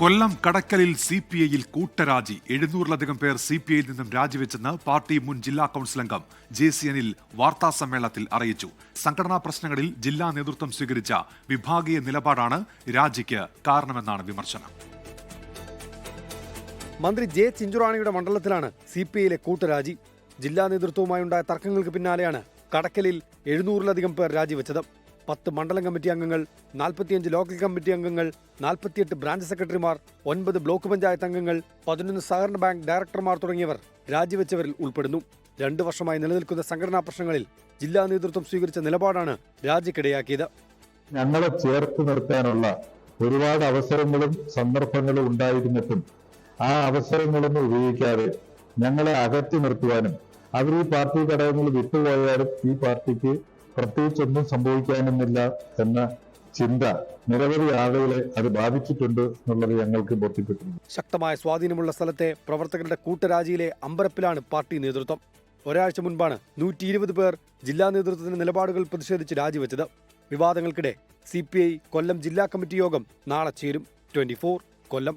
കൊല്ലം കടക്കലിൽ C P ഐയിൽ കൂട്ടരാജി. എഴുന്നൂറിലധികം പേർ C P ഐയിൽ നിന്നും രാജിവെച്ചെന്ന് പാർട്ടി മുൻ ജില്ലാ കൌൺസിൽ അംഗം ജെ സി അനിൽ വാർത്താ സമ്മേളനത്തിൽ അറിയിച്ചു. സംഘടനാ പ്രശ്നങ്ങളിൽ ജില്ലാ നേതൃത്വം സ്വീകരിച്ച വിഭാഗീയ നിലപാടാണ് രാജിക്ക് കാരണമെന്നാണ് വിമർശനം. മന്ത്രി ജെ ചിഞ്ചുറാണിയുടെ മണ്ഡലത്തിലാണ് സി പി ഐയിലെ കൂട്ടരാജി. ജില്ലാ നേതൃത്വവുമായുണ്ടായ തർക്കങ്ങൾക്ക് പിന്നാലെയാണ് കടക്കലിൽ എഴുന്നൂറിലധികം പേർ രാജിവെച്ചത്. പത്ത് മണ്ഡലം കമ്മിറ്റി അംഗങ്ങൾ നാൽപ്പത്തിയഞ്ച് ലോക്കൽ കമ്മിറ്റി അംഗങ്ങൾ നാൽപ്പത്തിയെട്ട് ബ്രാഞ്ച് സെക്രട്ടറിമാർ ഒൻപത് ബ്ലോക്ക് പഞ്ചായത്ത് അംഗങ്ങൾ പതിനൊന്ന് സഹകരണ ബാങ്ക് ഡയറക്ടർമാർ തുടങ്ങിയവർ രാജിവെച്ചവരിൽ ഉൾപ്പെടുന്നു. രണ്ടു വർഷമായി നിലനിൽക്കുന്ന സംഘടനാ പ്രശ്നങ്ങളിൽ ജില്ലാ നേതൃത്വം സ്വീകരിച്ച നിലപാടാണ് രാജിക്കിടയാക്കിയത്. ഞങ്ങളെ ചേർത്ത് നിർത്താനുള്ള ഒരുപാട് അവസരങ്ങളും സന്ദർഭങ്ങളും ഉണ്ടായിരുന്നിട്ടും ആ അവസരങ്ങളൊന്നും ഉപയോഗിക്കാതെ ഞങ്ങളെ അകറ്റി നിർത്തുവാനും അവർ ഈ പാർട്ടി ഘടകങ്ങൾ വിട്ടുപോയാലും ഈ പാർട്ടിക്ക് പ്രത്യേകിച്ചൊന്നും സംഭവിക്കാനൊന്നുമില്ല എന്ന ചിന്ത നിരവധി ആളുകളെ അത് ബാധിച്ചിട്ടുണ്ട് എന്നുള്ളത് ഞങ്ങൾക്ക് ബോധ്യപ്പെട്ടിട്ടുണ്ട്. ശക്തമായ സ്വാധീനമുള്ള സ്ഥലത്തെ പ്രവർത്തകരുടെ കൂട്ടരാജിയിലെ അമ്പരപ്പിലാണ് പാർട്ടി നേതൃത്വം. ഒരാഴ്ച മുൻപാണ് നൂറ്റി ഇരുപത് പേർ ജില്ലാ നേതൃത്വത്തിന്റെ നിലപാടുകൾ പ്രതിഷേധിച്ച് രാജിവെച്ചത്. വിവാദങ്ങൾക്കിടെ സി കൊല്ലം ജില്ലാ കമ്മിറ്റി യോഗം നാളെ ചേരും. ട്വന്റി കൊല്ലം.